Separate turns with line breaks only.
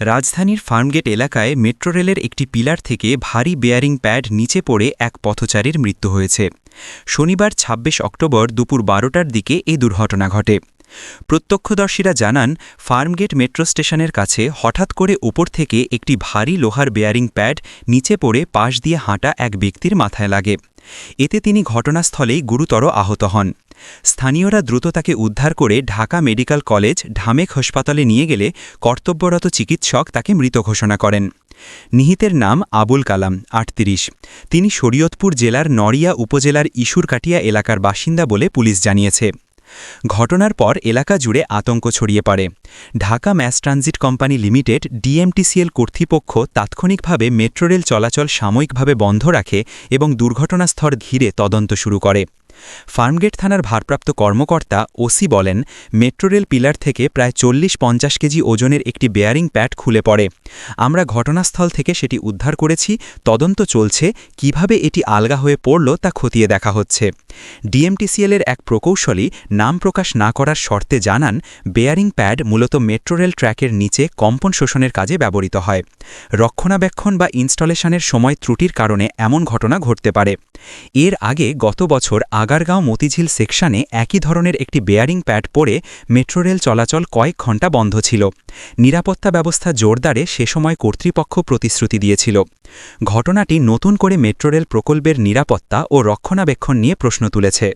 রাজধানীর ফার্মগেট এলাকায় মেট্রো রেলের একটি পিলার থেকে ভারী বেয়ারিং প্যাড নিচে পড়ে এক পথচারীর মৃত্যু হয়েছে। শনিবার ২৬ অক্টোবর দুপুর বারোটার দিকে এই দুর্ঘটনা ঘটে। প্রত্যক্ষদর্শীরা জানান, ফার্মগেট মেট্রো স্টেশনের কাছে হঠাৎ করে ওপর থেকে একটি ভারী লোহার বেয়ারিং প্যাড নিচে পড়ে পাশ দিয়ে হাঁটা এক ব্যক্তির মাথায় লাগে। এতে তিনি ঘটনাস্থলেই গুরুতর আহত হন। স্থানীয়রা দ্রুত তাকে উদ্ধার করে ঢাকা মেডিকেল কলেজ, ঢামেক হাসপাতালে নিয়ে গেলে কর্তব্যরত চিকিৎসক তাকে মৃত ঘোষণা করেন। নিহিতের নাম আবুল কালাম, আটত্রিশ। তিনি শরীয়তপুর জেলার নড়িয়া উপজেলার ইসুরকাটিয়া এলাকার বাসিন্দা বলে পুলিশ জানিয়েছে। ঘটনার পর এলাকা জুড়ে আতঙ্ক ছড়িয়ে পড়ে। Dhaka mass transit company limited, DMTCL কর্তৃপক্ষ তাৎক্ষণিকভাবে মেট্রো রেল চলাচল সাময়িকভাবে বন্ধ রাখে এবং দুর্ঘটনাস্থল ঘিরে তদন্ত শুরু করে। ফার্মগেট থানার ভারপ্রাপ্ত কর্মকর্তা ওসি বলেন, মেট্রো রেল পিলার থেকে প্রায় চল্লিশ পঞ্চাশ কেজি ওজনের একটি বেয়ারিং প্যাড খুলে পড়ে। আমরা ঘটনাস্থল থেকে সেটি উদ্ধার করেছি, তদন্ত চলছে, কীভাবে এটি আলগা হয়ে পড়ল তা খতিয়ে দেখা হচ্ছে। ডিএমটিসিএলের এক প্রকৌশলী নাম প্রকাশ না করার শর্তে জানান, বেয়ারিং প্যাড মূলত মেট্রো রেল ট্র্যাকের নিচে কম্পন শোষণের কাজে ব্যবহৃত হয়। রক্ষণাবেক্ষণ বা ইনস্টলেশনের সময় ত্রুটির কারণে এমন ঘটনা ঘটতে পারে। এর আগে গত বছর আগারগাঁও মতিঝিল সেকশনে একই ধরনের একটি বেয়ারিং প্যাড পরে মেট্রো রেল চলাচল কয়েক ঘণ্টা বন্ধ ছিল। নিরাপত্তা ব্যবস্থা জোরদারে সে সময় কর্তৃপক্ষ প্রতিশ্রুতি দিয়েছিল। ঘটনাটি নতুন করে মেট্রো রেল প্রকল্পের নিরাপত্তা ও রক্ষণাবেক্ষণ নিয়ে প্রশ্ন তুলেছে।